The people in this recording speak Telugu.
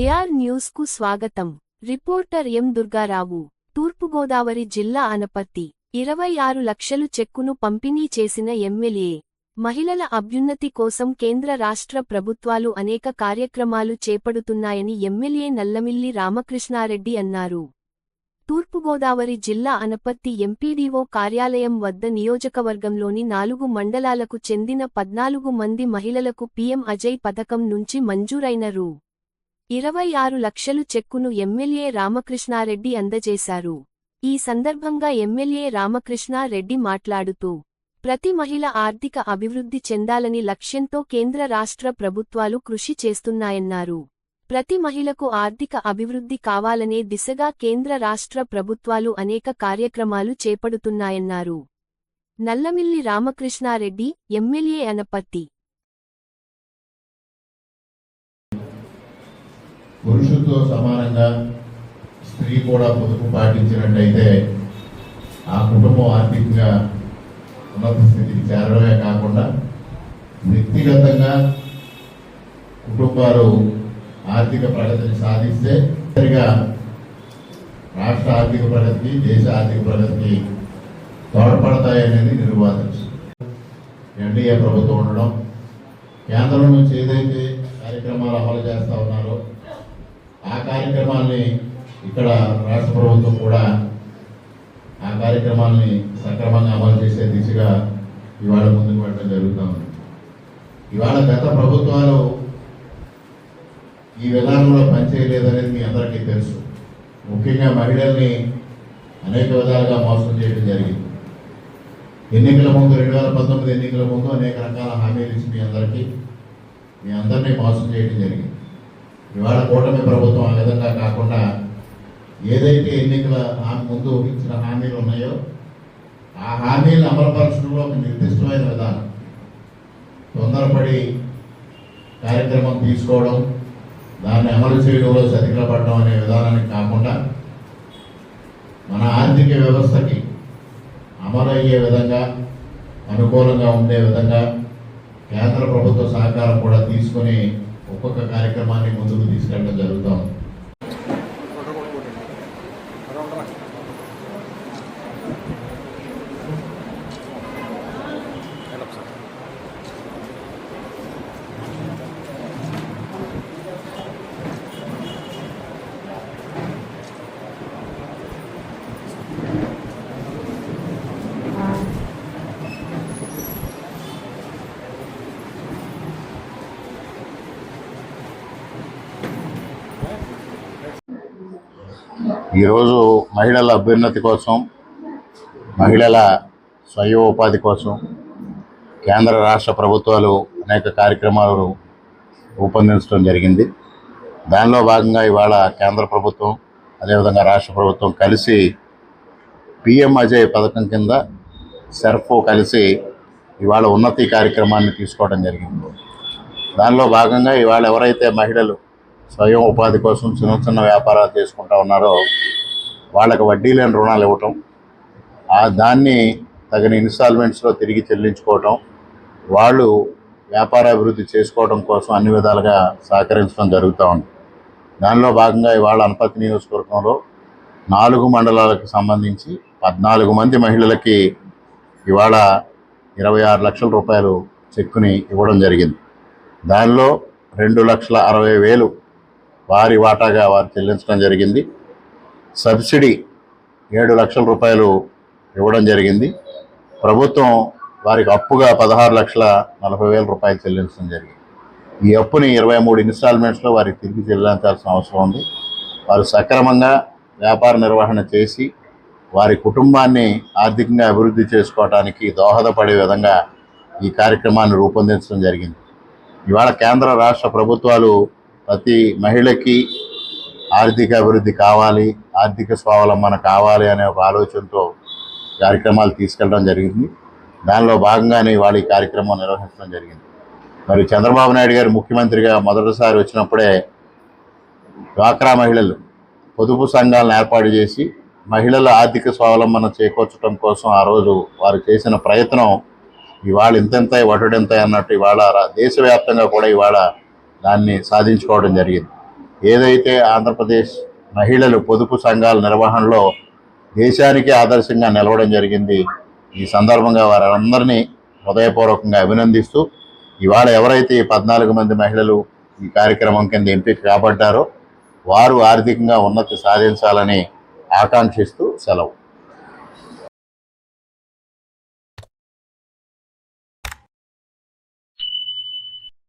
డిఆర్ న్యూస్కు స్వాగతం. రిపోర్టర్ ఎం దుర్గారావు తూర్పుగోదావరి జిల్లా అనపర్తి ఇరవై ఆరు లక్షలు చెక్కును పంపిణీ చేసిన ఎమ్మెల్యే. మహిళల అభ్యున్నతి కోసం కేంద్ర రాష్ట్ర ప్రభుత్వాలు అనేక కార్యక్రమాలు చేపడుతున్నాయని ఎమ్మెల్యే నల్లమిల్లి రామకృష్ణారెడ్డి అన్నారు. తూర్పుగోదావరి జిల్లా అనపర్తి ఎంపీడీఓ కార్యాలయం వద్ద నియోజకవర్గంలోని నాలుగు మండలాలకు చెందిన పద్నాలుగు మంది మహిళలకు పీఎం అజయ్ పథకం నుంచి మంజూరైన రూ ఇరవై ఆరు లక్షలు చెక్కును ఎమ్మెల్యే రామకృష్ణారెడ్డి అందజేశారు. ఈ సందర్భంగా ఎమ్మెల్యే రామకృష్ణారెడ్డి మాట్లాడుతూ ప్రతి మహిళ ఆర్థిక అభివృద్ధి చెందాలని లక్ష్యంతో కేంద్ర రాష్ట్ర ప్రభుత్వాలు కృషి చేస్తున్నాయన్నారు. ప్రతి మహిళకు ఆర్థిక అభివృద్ధి కావాలనే దిశగా కేంద్ర రాష్ట్ర ప్రభుత్వాలు అనేక కార్యక్రమాలు చేపడుతున్నాయన్నారు. నల్లమిల్లి రామకృష్ణారెడ్డి ఎమ్మెల్యే అనపత్తి పురుషుడితో సమానంగా స్త్రీ కూడా పొదుపు పాటించినట్టయితే ఆ కుటుంబం ఆర్థికంగా ఉన్నత స్థితికి చేరడమే కాకుండా వ్యక్తిగతంగా కుటుంబాలు ఆర్థిక ప్రగతిని సాధిస్తే సరిగా రాష్ట్ర ఆర్థిక ప్రగతికి దేశ ఆర్థిక ప్రగతికి తోడ్పడతాయనేది నిర్వాదించు ఎన్డీఏ ప్రభుత్వం ఉండడం కేంద్రం నుంచి ఏదైతే కార్యక్రమాలు అమలు చేస్తూ ఉన్నారో ఆ కార్యక్రమాల్ని ఇక్కడ రాష్ట్ర ప్రభుత్వం కూడా ఆ కార్యక్రమాల్ని సక్రమంగా అమలు చేసే దిశగా ఇవాళ ముందుకు వెళ్ళడం జరుగుతూ ఉంది. ఇవాళ గత ప్రభుత్వాలు ఈ విధానంలో పనిచేయలేదనేది మీ అందరికీ తెలుసు. ముఖ్యంగా మహిళల్ని అనేక విధాలుగా మోసం చేయడం జరిగింది. ఎన్నికల ముందు రెండు వేల పంతొమ్మిది ఎన్నికల ముందు అనేక రకాల హామీలు ఇచ్చి మీ అందరికీ మీ అందరినీ మోసం చేయడం జరిగింది. ఇవాళ కూటమి ప్రభుత్వం ఆ విధంగా కాకుండా ఏదైతే ఎన్నికల ముందు ఇచ్చిన హామీలు ఉన్నాయో ఆ హామీలను అమలుపరచడంలో ఒక నిర్దిష్టమైన విధానం. తొందరపడి కార్యక్రమం తీసుకోవడం దాన్ని అమలు చేయడంలో సతికిలపడడం అనే విధానానికి కాకుండా మన ఆర్థిక వ్యవస్థకి అమలు అయ్యే విధంగా అనుకూలంగా ఉండే విధంగా కేంద్ర ప్రభుత్వ సహకారం కూడా తీసుకొని ఒక్కొక్క కార్యక్రమాన్ని ముందుకు తీసుకెళ్ళడం జరుగుతూ ఉంది. ఈరోజు మహిళల అభ్యున్నతి కోసం మహిళల స్వయం ఉపాధి కోసం కేంద్ర రాష్ట్ర ప్రభుత్వాలు అనేక కార్యక్రమాలు రూపొందించడం జరిగింది. దానిలో భాగంగా ఇవాళ కేంద్ర ప్రభుత్వం అదేవిధంగా రాష్ట్ర ప్రభుత్వం కలిసి పిఎం అజయ్ పథకం కింద సెర్ఫ్ కలిసి ఇవాళ ఉన్నతి కార్యక్రమాన్ని తీసుకోవడం జరిగింది. దానిలో భాగంగా ఇవాళ ఎవరైతే మహిళలు స్వయం ఉపాధి కోసం చిన్న చిన్న వ్యాపారాలు చేసుకుంటా ఉన్నారో వాళ్ళకి వడ్డీ లేని రుణాలు ఇవ్వటం ఆ దాన్ని తగిన ఇన్స్టాల్మెంట్స్లో తిరిగి చెల్లించుకోవటం వాళ్ళు వ్యాపార అభివృద్ధి చేసుకోవడం కోసం అన్ని విధాలుగా సహకరించడం జరుగుతూ ఉంది. దానిలో భాగంగా ఇవాళ అనపతి నియోజకవర్గంలో నాలుగు మండలాలకు సంబంధించి పద్నాలుగు మంది మహిళలకి ఇవాళ ఇరవై ఆరు లక్షల రూపాయలు చెక్కుని ఇవ్వడం జరిగింది. దానిలో రెండు లక్షల అరవై వేలు వారి వాటాగా వారు చెల్లించడం జరిగింది. సబ్సిడీ ఏడు లక్షల రూపాయలు ఇవ్వడం జరిగింది. ప్రభుత్వం వారికి అప్పుగా పదహారు లక్షల నలభై వేల రూపాయలు చెల్లించడం జరిగింది. ఈ అప్పుని ఇరవై మూడు ఇన్స్టాల్మెంట్స్లో వారికి తిరిగి చెల్లించాల్సిన అవసరం ఉంది. వారు సక్రమంగా వ్యాపార నిర్వహణ చేసి వారి కుటుంబాన్ని ఆర్థికంగా అభివృద్ధి చేసుకోవడానికి దోహదపడే విధంగా ఈ కార్యక్రమాన్ని రూపొందించడం జరిగింది. ఇవాళ కేంద్ర రాష్ట్ర ప్రభుత్వాలు ప్రతి మహిళకి ఆర్థిక అభివృద్ధి కావాలి ఆర్థిక స్వావలంబన కావాలి అనే ఒక ఆలోచనతో కార్యక్రమాలు తీసుకెళ్ళడం జరిగింది. దానిలో భాగంగానే ఇవాళ ఈ కార్యక్రమం నిర్వహించడం జరిగింది. మరి చంద్రబాబు నాయుడు గారు ముఖ్యమంత్రిగా మొదటిసారి వచ్చినప్పుడే డ్వాక్రా మహిళలు పొదుపు సంఘాలను ఏర్పాటు చేసి మహిళల ఆర్థిక స్వావలంబన చేకూర్చడం కోసం ఆ రోజు వారు చేసిన ప్రయత్నం ఇవాళ ఇంతెంత వటుడెంత అన్నట్టు ఇవాళ దేశవ్యాప్తంగా కూడా ఇవాళ దాన్ని సాధించుకోవడం జరిగింది. ఏదైతే ఆంధ్రప్రదేశ్ మహిళలు పొదుపు సంఘాల నిర్వహణలో దేశానికి ఆదర్శంగా నిలవడం జరిగింది ఈ సందర్భంగా వారందరినీ హృదయపూర్వకంగా అభినందిస్తూ ఇవాళ ఎవరైతే ఈ పద్నాలుగు మంది మహిళలు ఈ కార్యక్రమం కింద ఎంపిక కాబడ్డారో వారు ఆర్థికంగా ఉన్నతి సాధించాలని ఆకాంక్షిస్తూ సెలవు.